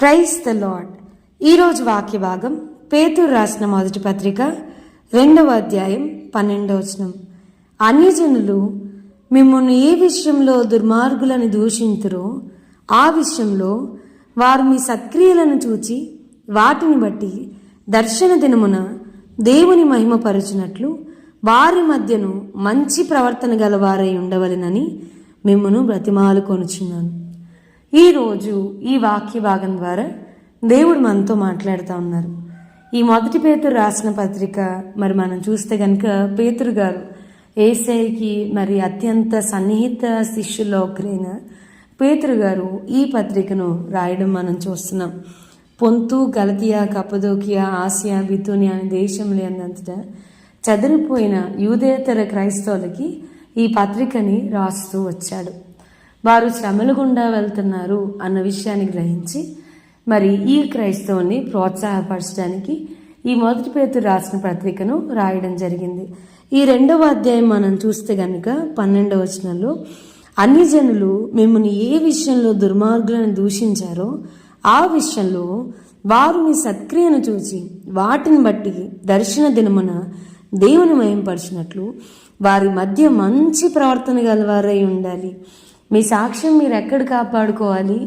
క్రైస్ the lord ఈరోజు వాక్య భాగం పేతురు రాసిన మొదటి పత్రిక రెండవ అధ్యాయం పన్నెండవ వచనం. అన్యజనులు మిమ్మల్ని ఏ విషయంలో దుర్మార్గులను దూషింతురో ఆ విషయంలో వారు మీ సత్క్రియలను చూచి వాటిని బట్టి దర్శన దినమున దేవుని మహిమపరచినట్లు వారి మధ్యను మంచి ప్రవర్తన గలవారై ఉండవలెనని మిమ్మను బ్రతిమాలు కొనుచున్నాను ఈరోజు ఈ వాక్య భాగం ద్వారా దేవుడు మనతో మాట్లాడుతూ ఉన్నారు. ఈ మొదటి పేతురు రాసిన పత్రిక మరి మనం చూస్తే కనుక పేతురు గారు ఏసైకి మరి అత్యంత సన్నిహిత శిష్యుల్లో ఒకరైన పేతురు గారు ఈ పత్రికను రాయడం మనం చూస్తున్నాం. పొంతు గలతియా కపదోకియా ఆసియా బితునియా అనే దేశంలో అందంతటా చదిరిపోయిన యూదేతర క్రైస్తవులకి ఈ పత్రికని రాస్తూ వచ్చాడు. వారు శ్రమల గుండా వెళ్తున్నారు అన్న విషయాన్ని గ్రహించి మరి ఈ క్రైస్తవుని ప్రోత్సాహపరచడానికి ఈ మొదటి పేరు రాసిన పత్రికను రాయడం జరిగింది. ఈ రెండవ అధ్యాయం మనం చూస్తే కనుక పన్నెండవ వచనంలో అన్ని జనులు మిమ్మల్ని ఏ విషయంలో దుర్మార్గులను దూషించారో ఆ విషయంలో వారు మీ సత్క్రియను చూచి వాటిని బట్టి దర్శన దినమున దేవుని మయంపరిచినట్లు వారి మధ్య మంచి ప్రవర్తన గలవారై ఉండాలి. మీ సాక్ష్యం మీరు ఎక్కడ కాపాడుకోవాలి?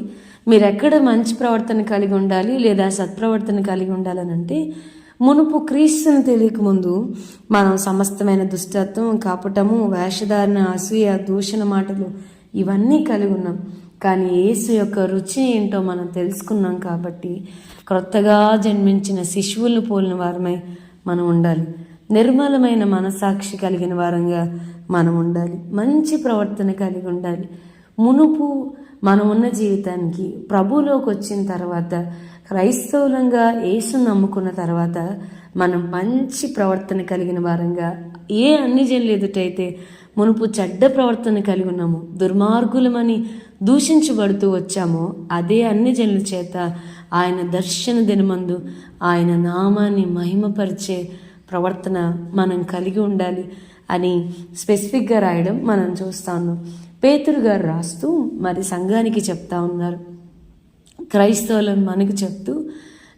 మీరు ఎక్కడ మంచి ప్రవర్తన కలిగి ఉండాలి లేదా సత్ప్రవర్తన కలిగి ఉండాలని అంటే మునుపు క్రీస్తుని తెలియకముందు మనం సమస్తమైన దుష్టత్వం కాపటము వేషధారణ అసూయ దూషణ మాటలు ఇవన్నీ కలిగి ఉన్నాం. కానీ యేసు యొక్క రుచి ఏంటో మనం తెలుసుకున్నాం కాబట్టి క్రొత్తగా జన్మించిన శిశువులను పోలిన వారమై మనం ఉండాలి. నిర్మలమైన మనసాక్షి కలిగిన వారంగా మనం ఉండాలి మంచి ప్రవర్తన కలిగి ఉండాలి మునుపు మనం ఉన్న జీవితానికి ప్రభులోకి వచ్చిన తర్వాత క్రైస్తవులంగా యేసు నమ్ముకున్న తర్వాత మనం మంచి ప్రవర్తన కలిగిన వారంగా ఏ అన్ని జనులు ఎదుటైతే మునుపు చెడ్డ ప్రవర్తన కలిగి ఉన్నాము దుర్మార్గులమని దూషించబడుతూ వచ్చామో అదే అన్ని జనుల చేత ఆయన దర్శన దినమందు ఆయన నామాన్ని మహిమపరిచే ప్రవర్తన మనం కలిగి ఉండాలి. అని స్పెసిఫిక్గా రాయడం మనం చూస్తా ఉన్నాం పేతురు గారు రాస్తూ మరి సంఘానికి చెప్తా ఉన్నారు. క్రైస్తవులను మనకు చెప్తూ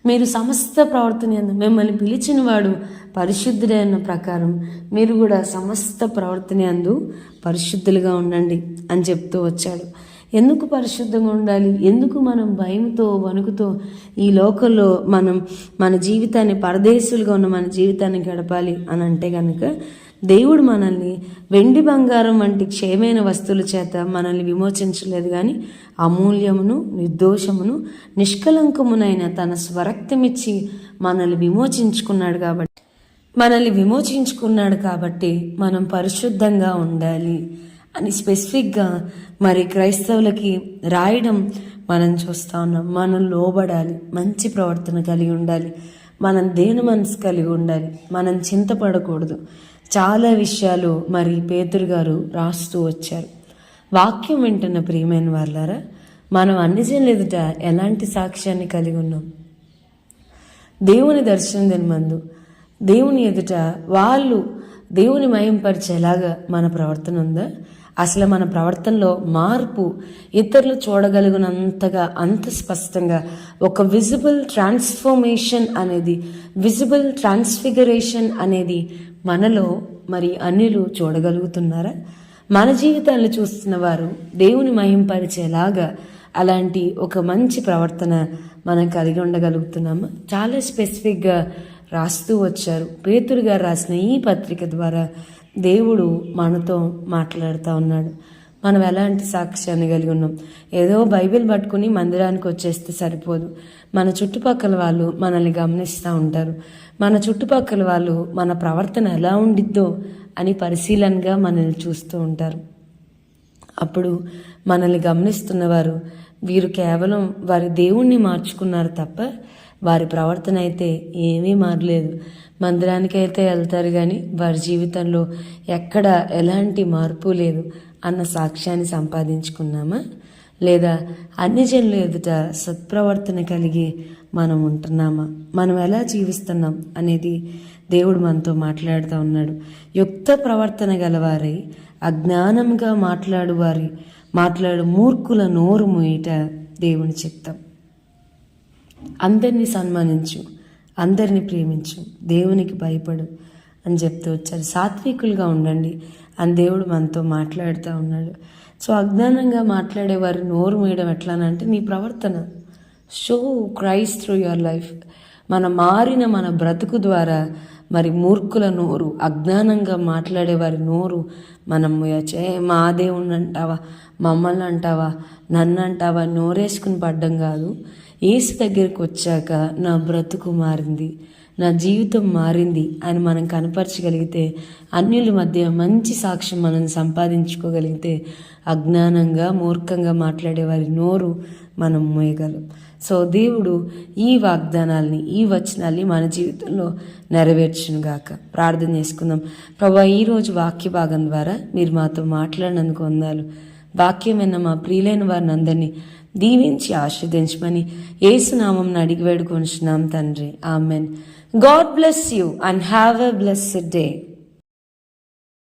మీరు సమస్త ప్రవర్తన మిమ్మల్ని పిలిచిన వాడు పరిశుద్ధుడైన ప్రకారం మీరు కూడా సమస్త ప్రవర్తన అందు పరిశుద్ధులుగా ఉండండి అని చెప్తూ వచ్చాడు. ఎందుకు పరిశుద్ధంగా ఉండాలి? ఎందుకు మనం భయంతో వణుకుతో ఈ లోకంలో మనం మన జీవితాన్ని పరదేశులుగా ఉన్న మన జీవితాన్ని గడపాలి? అని అంటే కనుక దేవుడు మనల్ని వెండి బంగారం వంటి క్షయమైన వస్తువుల చేత మనల్ని విమోచించలేదు కానీ అమూల్యమును నిర్దోషమును నిష్కలంకమునైన తన స్వరక్తమిచ్చి మనల్ని విమోచించుకున్నాడు కాబట్టి మనల్ని విమోచించుకున్నాడు కాబట్టి మనం పరిశుద్ధంగా ఉండాలి అని స్పెసిఫిక్గా మరి క్రైస్తవులకి రాయడం మనం చూస్తా ఉన్నాం. మనం లోబడాలి మంచి ప్రవర్తన కలిగి ఉండాలి మనం దేని మనసు కలిగి ఉండాలి మనం చింతపడకూడదు. చాలా విషయాలు మరి పేతురు గారు రాస్తూ వచ్చారు. వాక్యం వింటున్న ప్రియమైన వాళ్ళారా మనం అన్ని ఎదుట ఎలాంటి సాక్ష్యాన్ని కలిగి ఉన్నాం? దేవుని దర్శనం దినమందు దేవుని ఎదుట వాళ్ళు దేవుని మయంపరిచేలాగా మన ప్రవర్తన ఉందా? అసలు మన ప్రవర్తనలో మార్పు ఇతరులు చూడగలిగినంతగా అంత స్పష్టంగా ఒక విజిబుల్ ట్రాన్స్ఫర్మేషన్ అనేది విజిబుల్ ట్రాన్స్ఫిగరేషన్ అనేది మనలో మరి అన్యులు చూడగలుగుతున్నారా? మన జీవితాలను చూస్తున్న వారు దేవుని మహింపరిచేలాగా అలాంటి ఒక మంచి ప్రవర్తన మనం కలిగి ఉండగలుగుతున్నాము? చాలా స్పెసిఫిక్గా రాస్తూ వచ్చారు. పేతురు గారు రాసిన ఈ పత్రిక ద్వారా దేవుడు మనతో మాట్లాడుతూ ఉన్నాడు. మనం ఎలాంటి సాక్ష్యాన్ని కలిగి ఉన్నాం? ఏదో బైబిల్ పట్టుకుని మందిరానికి వచ్చేస్తే సరిపోదు. మన చుట్టుపక్కల వాళ్ళు మనల్ని గమనిస్తూ ఉంటారు. మన చుట్టుపక్కల వాళ్ళు మన ప్రవర్తన ఎలా ఉండిద్దో అని పరిశీలనగా మనల్ని చూస్తూ ఉంటారు. అప్పుడు మనల్ని గమనిస్తున్నవారు వీరు కేవలం వారి దేవుణ్ణి మార్చుకున్నారు తప్ప వారి ప్రవర్తన అయితే ఏమీ మారలేదు. మందిరానికి అయితే వెళ్తారు కానీ వారి జీవితంలో ఎక్కడ ఎలాంటి మార్పు లేదు అన్న సాక్ష్యాన్ని సంపాదించుకున్నామా? లేదా అన్ని జన్లు ఎదుట సత్ప్రవర్తన కలిగి మనం ఉంటున్నామా? మనం ఎలా జీవిస్తున్నాం అనేది దేవుడు మనతో మాట్లాడుతూ ఉన్నాడు. యుక్త ప్రవర్తన గలవారై అజ్ఞానంగా మాట్లాడు వారి మాట్లాడు మూర్ఖుల నోరు మూయట దేవుని చిత్తం. అందరినీ సన్మానించు. అందరిని ప్రేమించు దేవునికి భయపడు అని చెప్తూ వచ్చారు. సాత్వికులుగా ఉండండి అని దేవుడు మనతో మాట్లాడుతూ ఉన్నాడు. సో అజ్ఞానంగా మాట్లాడేవారు నోరు మేయడం ఎట్లానంటే నీ ప్రవర్తన show Christ through your life మన మారిన మన బ్రతుకు ద్వారా మరి మూర్ఖుల నోరు అజ్ఞానంగా మాట్లాడే వారి నోరు మనం చే మా దేవుణ్ణి అంటావా మమ్మల్ని అంటావా? నన్ను అంటావా నోరేసుకుని పడ్డం కాదు. ఏసు దగ్గరికి వచ్చాక నా బ్రతుకు మారింది నా జీవితం మారింది అని మనం కనపరచగలిగితే అన్యుల మధ్య మంచి సాక్ష్యం మనం సంపాదించుకోగలిగితే అజ్ఞానంగా మూర్ఖంగా మాట్లాడే వారి నోరు మనం మోయగలం. సో దేవుడు ఈ వాగ్దానాల్ని ఈ వచనాల్ని మన జీవితంలో నెరవేర్చును గాక ప్రార్థన చేసుకుందాం. ప్రభా ఈరోజు వాక్య భాగం ద్వారా మీరు మాతో మాట్లాడినందుకు వందాలు. వాక్యమైన మా ప్రియులైన వారిని అందరినీ దీవించి ఆస్వాదించమని ఏసునామం అడిగి వేడుకొంచున్నాం తండ్రి. Amen. God bless you and have a blessed day.